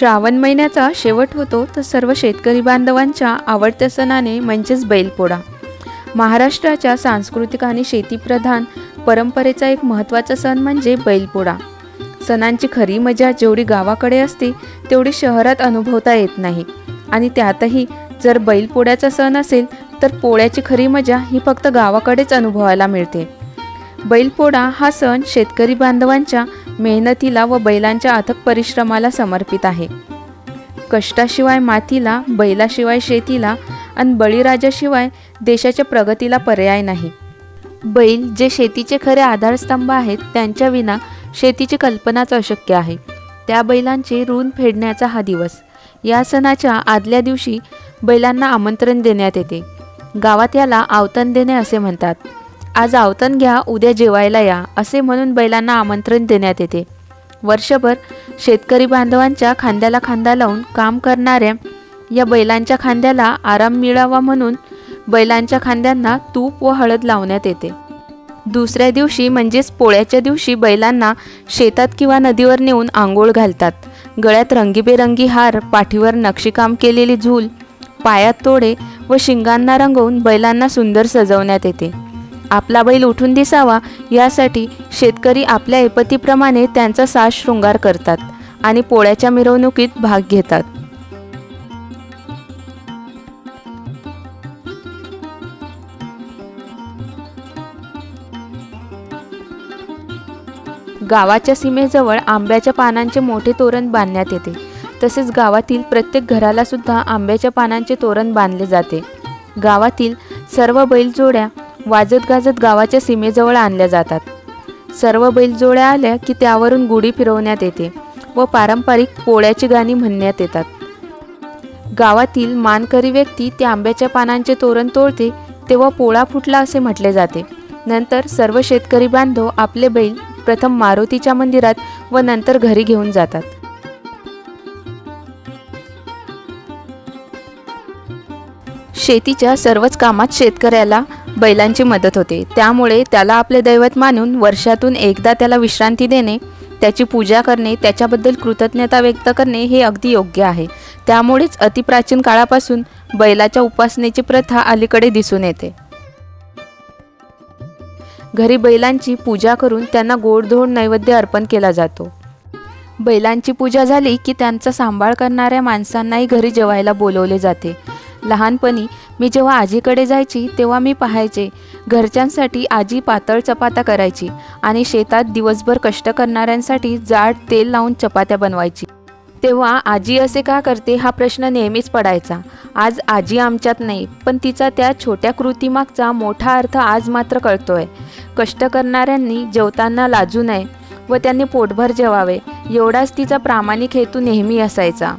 श्रावण महिन्याचा शेवट होतो तर सर्व शेतकरी बांधवांच्या आवडत्या सणाने म्हणजेच बैलपोळा. महाराष्ट्राच्या सांस्कृतिक आणि शेतीप्रधान परंपरेचा एक महत्त्वाचा सण म्हणजे बैलपोळा. सणांची खरी मजा जेवढी गावाकडे असते तेवढी शहरात अनुभवता येत नाही. आणि त्यातही जर बैलपोळ्याचा सण असेल तर पोळ्याची खरी मजा ही फक्त गावाकडेच अनुभवायला मिळते. बैलपोळा हा सण शेतकरी बांधवांच्या मेहनतीला व बैलांच्या अथक परिश्रमाला समर्पित आहे. कष्टाशिवाय मातीला बैलाशिवाय शेतीला आणि बळीराजाशिवाय देशाच्या प्रगतीला पर्याय नाही. बैल जे शेतीचे खरे आधारस्तंभ आहेत त्यांच्या विना शेतीची कल्पनाच अशक्य आहे. त्या बैलांचे ऋण फेडण्याचा हा दिवस. या सणाच्या आदल्या दिवशी बैलांना आमंत्रण देण्यात येते. गावात याला आवतण देणे असे म्हणतात. आज आवतन घ्या उद्या जेवायला या असे म्हणून बैलांना आमंत्रण देण्यात येते. वर्षभर शेतकरी बांधवांच्या खांद्याला खांदा लावून काम करणाऱ्या या बैलांच्या खांद्याला आराम मिळावा म्हणून बैलांच्या खांद्यांना तूप व हळद लावण्यात येते. दुसऱ्या दिवशी म्हणजेच पोळ्याच्या दिवशी बैलांना शेतात किंवा नदीवर नेऊन आंघोळ घालतात. गळ्यात रंगीबेरंगी हार पाठीवर नक्षीकाम केलेली झूल पायात तोडे व शिंगांना रंगवून बैलांना सुंदर सजवण्यात येते. आपला बैल उठून दिसावा यासाठी शेतकरी आपल्या ऐपतीप्रमाणे त्यांचा साज शृंगार करतात आणि पोळ्याच्या मिरवणुकीत भाग घेतात. गावाच्या सीमेजवळ आंब्याच्या पानांचे मोठे तोरण बांधण्यात येते. तसेच गावातील प्रत्येक घराला सुद्धा आंब्याच्या पानांचे तोरण बांधले जाते. गावातील सर्व बैलजोड्या वाजत गाजत गावाच्या सीमेजवळ आणल्या जातात. सर्व बैलजोड्या आल्या की त्यावरून गुढी फिरवण्यात येते व पारंपरिक पोळ्याची गाणी म्हणण्यात येतात. गावातील मानकरी व्यक्ती त्या आंब्याच्या पानांचे तोरण तोडते तेव्हा पोळा फुटला असे म्हटले जाते. नंतर सर्व शेतकरी बांधव आपले बैल प्रथम मारुतीच्या मंदिरात व नंतर घरी घेऊन जातात. शेतीच्या सर्वच कामात शेतकऱ्याला बैलांची मदत होते. त्यामुळे त्याला आपले दैवत मानून वर्षातून एकदा त्याला विश्रांती देणे त्याची पूजा करणे त्याच्याबद्दल कृतज्ञता व्यक्त करणे हे अगदी योग्य आहे. त्यामुळेच अतिप्राचीन काळापासून बैलाच्या उपासनेची प्रथा अलीकडे दिसून येते. घरी बैलांची पूजा करून त्यांना गोडधोड नैवेद्य अर्पण केला जातो. बैलांची पूजा झाली की त्यांचा सांभाळ करणाऱ्या माणसांनाही घरी जेवायला बोलवले जाते. लहानपणी मी जेव्हा आजीकडे जायची तेव्हा मी पाहायचे. घरच्यांसाठी आजी पातळ चपात्या करायची आणि शेतात दिवसभर कष्ट करणाऱ्यांसाठी जाड तेल लावून चपात्या बनवायची. तेव्हा आजी असे का करते हा प्रश्न नेहमीच पडायचा. आज आजी आमच्यात नाही पण तिचा त्या छोट्या कृतीमागचा मोठा अर्थ आज मात्र कळतोय. कष्ट करणाऱ्यांनी जेवताना लाजू नये व त्यांनी पोटभर जेवावे एवढाच तिचा प्रामाणिक हेतू नेहमी असायचा.